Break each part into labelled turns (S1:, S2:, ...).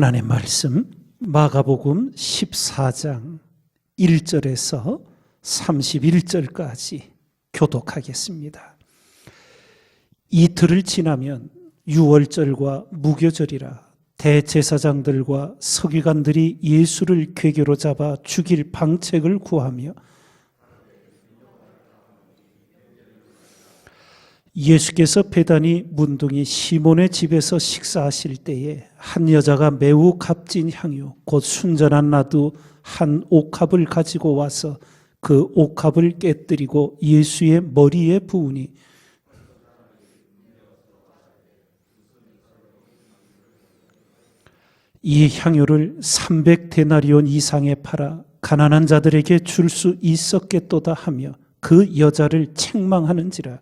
S1: 하나님 말씀 마가복음 14장 1절에서 31절까지 교독하겠습니다. 이틀을 지나면 유월절과 무교절이라 대제사장들과 서기관들이 예수를 궤교로 잡아 죽일 방책을 구하며 예수께서 배단이 문둥이 시몬의 집에서 식사하실 때에 한 여자가 매우 값진 향유 곧 순전한 나두 한 옥합을 가지고 와서 그 옥합을 깨뜨리고 예수의 머리에 부으니 이 향유를 300데나리온 이상에 팔아 가난한 자들에게 줄 수 있었겠도다 하며 그 여자를 책망하는지라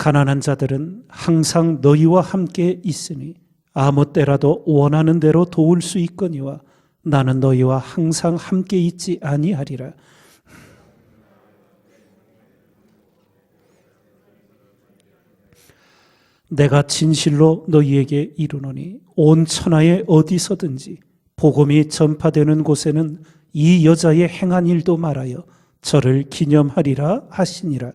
S1: 가난한 자들은 항상 너희와 함께 있으니 아무 때라도 원하는 대로 도울 수 있거니와 나는 너희와 항상 함께 있지 아니하리라. 내가 진실로 너희에게 이르노니 온 천하에 어디서든지 복음이 전파되는 곳에는 이 여자의 행한 일도 말하여 저를 기념하리라 하시니라.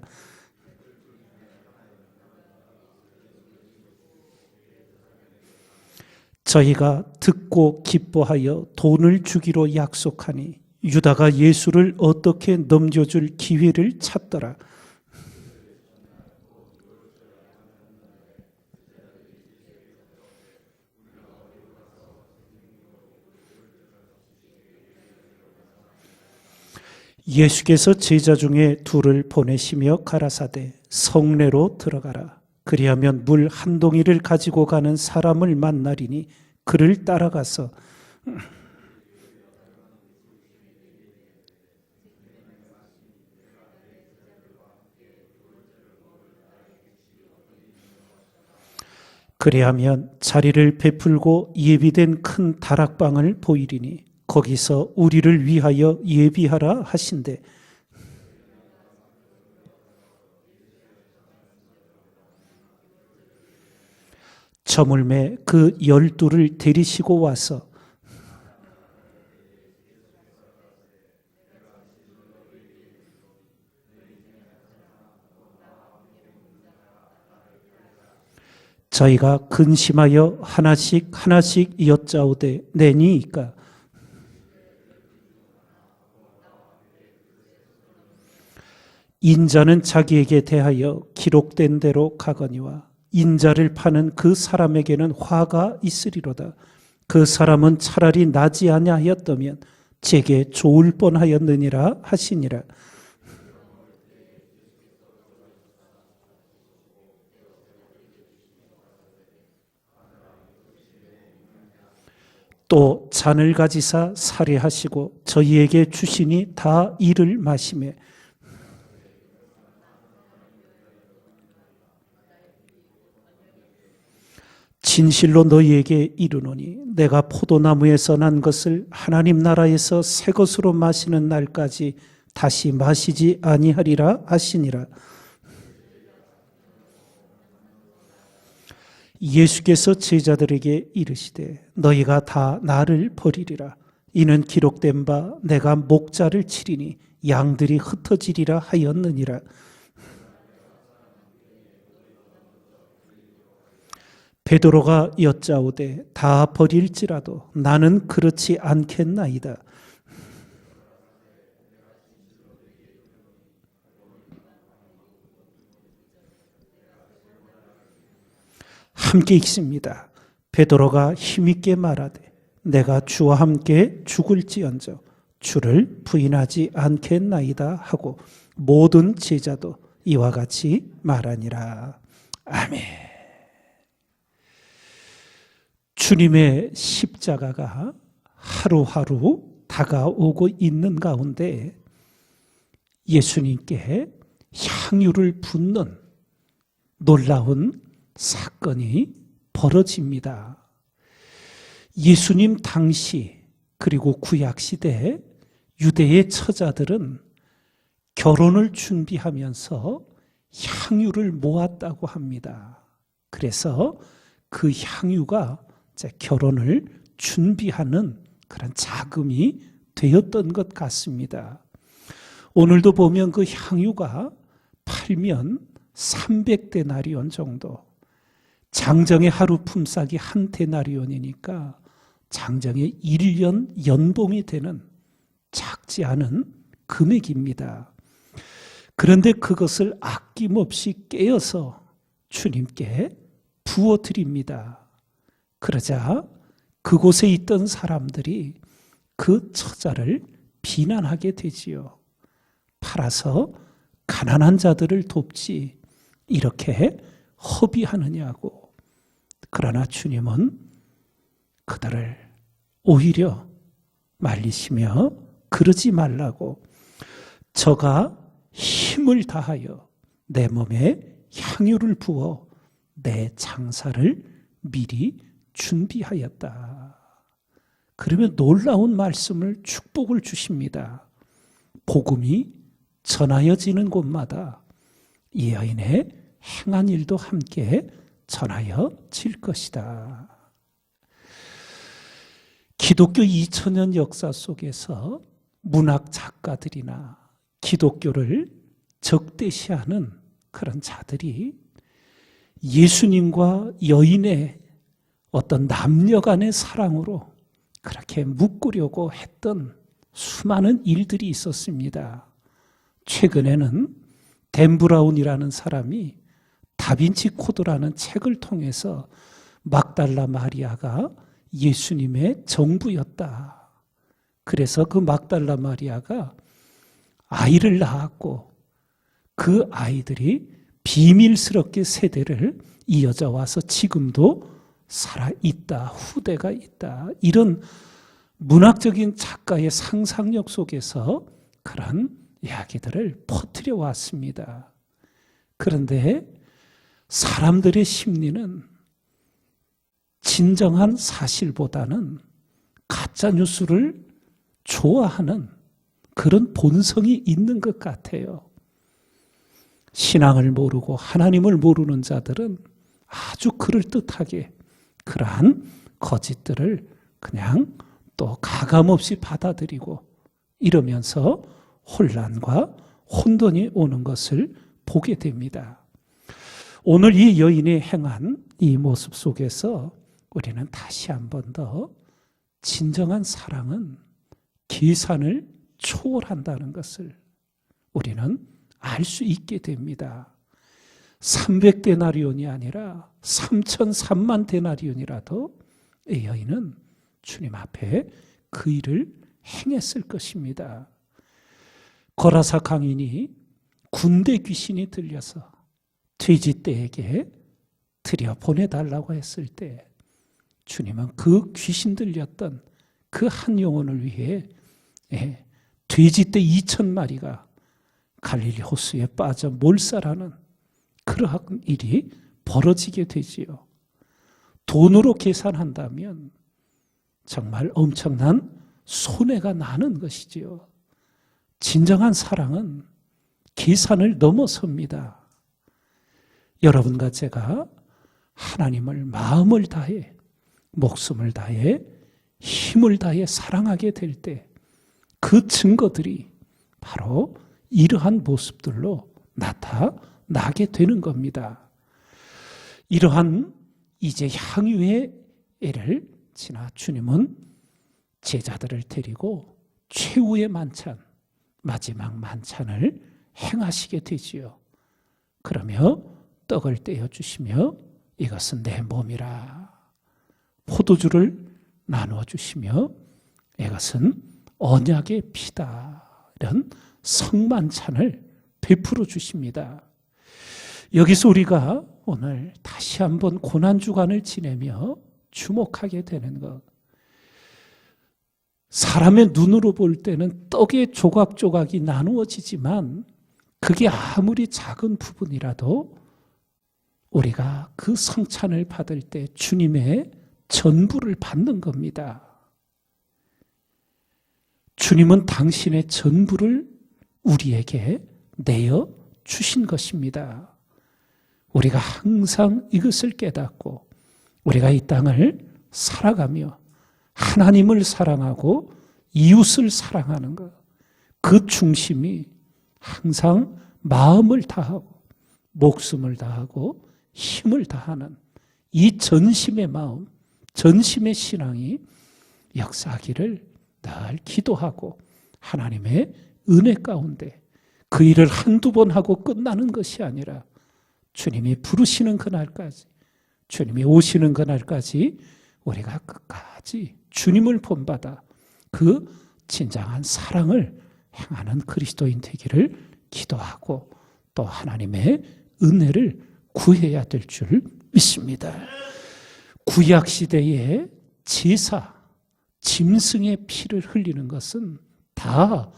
S1: 저희가 듣고 기뻐하여 돈을 주기로 약속하니 유다가 예수를 어떻게 넘겨줄 기회를 찾더라. 예수께서 제자 중에 둘을 보내시며 가라사대 성내로 들어가라. 그리하면 물 한 동이를 가지고 가는 사람을 만나리니 그를 따라가서 그리하면 자리를 베풀고 예비된 큰 다락방을 보이리니 거기서 우리를 위하여 예비하라 하신대 저물매 그 열두를 데리시고 와서 저희가 근심하여 하나씩 하나씩 여짜오되 내니이까? 인자는 자기에게 대하여 기록된 대로 가거니와 인자를 파는 그 사람에게는 화가 있으리로다. 그 사람은 차라리 나지 아니하였다면 제게 좋을 뻔하였느니라 하시니라. 또 잔을 가지사 살해하시고 저희에게 주시니 다 이를 마시매 진실로 너희에게 이르노니 내가 포도나무에서 난 것을 하나님 나라에서 새 것으로 마시는 날까지 다시 마시지 아니하리라 하시니라. 예수께서 제자들에게 이르시되 너희가 다 나를 버리리라. 이는 기록된 바 내가 목자를 치리니 양들이 흩어지리라 하였느니라. 베드로가 여짜오되 다 버릴지라도 나는 그렇지 않겠나이다. 함께 읽습니다. 베드로가 힘있게 말하되 내가 주와 함께 죽을지언정 주를 부인하지 않겠나이다 하고 모든 제자도 이와 같이 말하니라. 아멘. 주님의 십자가가 하루하루 다가오고 있는 가운데 예수님께 향유를 붓는 놀라운 사건이 벌어집니다. 예수님 당시 그리고 구약 시대 유대의 처자들은 결혼을 준비하면서 향유를 모았다고 합니다. 그래서 그 향유가 제 결혼을 준비하는 그런 자금이 되었던 것 같습니다. 오늘도 보면 그 향유가 팔면 300데나리온 정도. 장정의 하루 품삯이 한 데나리온이니까 장정의 1년 연봉이 되는 작지 않은 금액입니다. 그런데 그것을 아낌없이 깨어서 주님께 부어 드립니다. 그러자 그곳에 있던 사람들이 그 처자를 비난하게 되지요. 팔아서 가난한 자들을 돕지 이렇게 허비하느냐고. 그러나 주님은 그들을 오히려 말리시며 그러지 말라고 저가 힘을 다하여 내 몸에 향유를 부어 내 장사를 미리 준비하였다. 그러면 놀라운 말씀을 축복을 주십니다. 복음이 전하여지는 곳마다 이 여인의 행한 일도 함께 전하여질 것이다. 기독교 2000년 역사 속에서 문학 작가들이나 기독교를 적대시하는 그런 자들이 예수님과 여인의 어떤 남녀 간의 사랑으로 그렇게 묶으려고 했던 수많은 일들이 있었습니다. 최근에는 댄 브라운이라는 사람이 다빈치 코드라는 책을 통해서 막달라 마리아가 예수님의 정부였다. 그래서 그 막달라 마리아가 아이를 낳았고 그 아이들이 비밀스럽게 세대를 이어져 와서 지금도 살아 있다. 후대가 있다. 이런 문학적인 작가의 상상력 속에서 그런 이야기들을 퍼뜨려 왔습니다. 그런데 사람들의 심리는 진정한 사실보다는 가짜 뉴스를 좋아하는 그런 본성이 있는 것 같아요. 신앙을 모르고 하나님을 모르는 자들은 아주 그럴듯하게 그러한 거짓들을 그냥 또 가감없이 받아들이고 이러면서 혼란과 혼돈이 오는 것을 보게 됩니다. 오늘 이 여인이 행한 이 모습 속에서 우리는 다시 한 번 더 진정한 사랑은 계산을 초월한다는 것을 우리는 알 수 있게 됩니다. 300데나리온이 아니라 3천 3만 데나리온이라도 이 여인은 주님 앞에 그 일을 행했을 것입니다. 거라사 강인이 군대 귀신이 들려서 돼지떼에게 들여 보내달라고 했을 때 주님은 그 귀신 들렸던 그 한 영혼을 위해 예, 돼지떼 2천 마리가 갈릴리 호수에 빠져 몰살하는 그러한 일이 벌어지게 되지요. 돈으로 계산한다면 정말 엄청난 손해가 나는 것이지요. 진정한 사랑은 계산을 넘어섭니다. 여러분과 제가 하나님을 마음을 다해, 목숨을 다해, 힘을 다해 사랑하게 될 때 그 증거들이 바로 이러한 모습들로 나타 나게 되는 겁니다. 이러한 이제 향유의 애를 지나 주님은 제자들을 데리고 최후의 만찬, 마지막 만찬을 행하시게 되지요. 그러며 떡을 떼어 주시며 이것은 내 몸이라 포도주를 나누어 주시며 이것은 언약의 피다 이런 성만찬을 베풀어 주십니다. 여기서 우리가 오늘 다시 한번 고난 주간을 지내며 주목하게 되는 것. 사람의 눈으로 볼 때는 떡의 조각조각이 나누어지지만 그게 아무리 작은 부분이라도 우리가 그 성찬을 받을 때 주님의 전부를 받는 겁니다. 주님은 당신의 전부를 우리에게 내어 주신 것입니다. 우리가 항상 이것을 깨닫고 우리가 이 땅을 살아가며 하나님을 사랑하고 이웃을 사랑하는 것, 그 중심이 항상 마음을 다하고 목숨을 다하고 힘을 다하는 이 전심의 마음, 전심의 신앙이 역사하기를 늘 기도하고 하나님의 은혜 가운데 그 일을 한두 번 하고 끝나는 것이 아니라 주님이 부르시는 그날까지 주님이 오시는 그날까지 우리가 끝까지 주님을 본받아 그 진정한 사랑을 행하는 그리스도인 되기를 기도하고 또 하나님의 은혜를 구해야 될 줄 믿습니다. 구약 시대에 제사, 짐승의 피를 흘리는 것은 다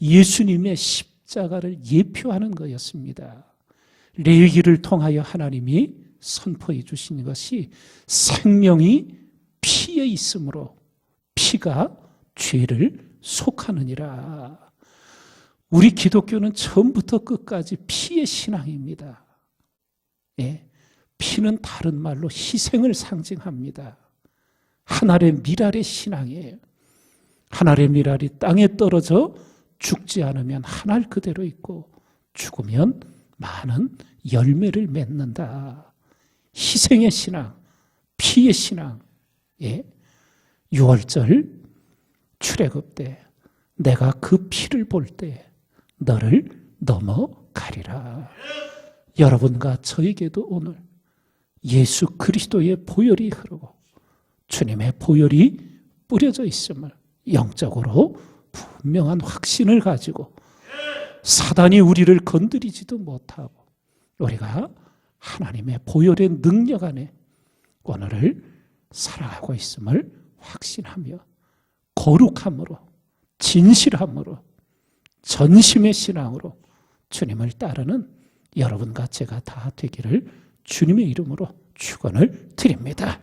S1: 예수님의 십자가를 예표하는 거였습니다. 레위기를 통하여 하나님이 선포해 주신 것이 생명이 피에 있으므로 피가 죄를 속하느니라. 우리 기독교는 처음부터 끝까지 피의 신앙입니다. 예. 피는 다른 말로 희생을 상징합니다. 하늘의 미랄의 신앙이에요. 하늘의 미랄이 땅에 떨어져 죽지 않으면 하늘 그대로 있고 죽으면 많은 열매를 맺는다. 희생의 신앙, 피의 신앙. 예. 6월절 출애굽 때 내가 그 피를 볼 때 너를 넘어가리라. 여러분과 저에게도 오늘 예수 그리스도의 보혈이 흐르고 주님의 보혈이 뿌려져 있음을 영적으로 분명한 확신을 가지고 사단이 우리를 건드리지도 못하고 우리가 하나님의 보혈의 능력 안에 오늘을 살아가고 있음을 확신하며 거룩함으로 진실함으로 전심의 신앙으로 주님을 따르는 여러분과 제가 다 되기를 주님의 이름으로 축원을 드립니다.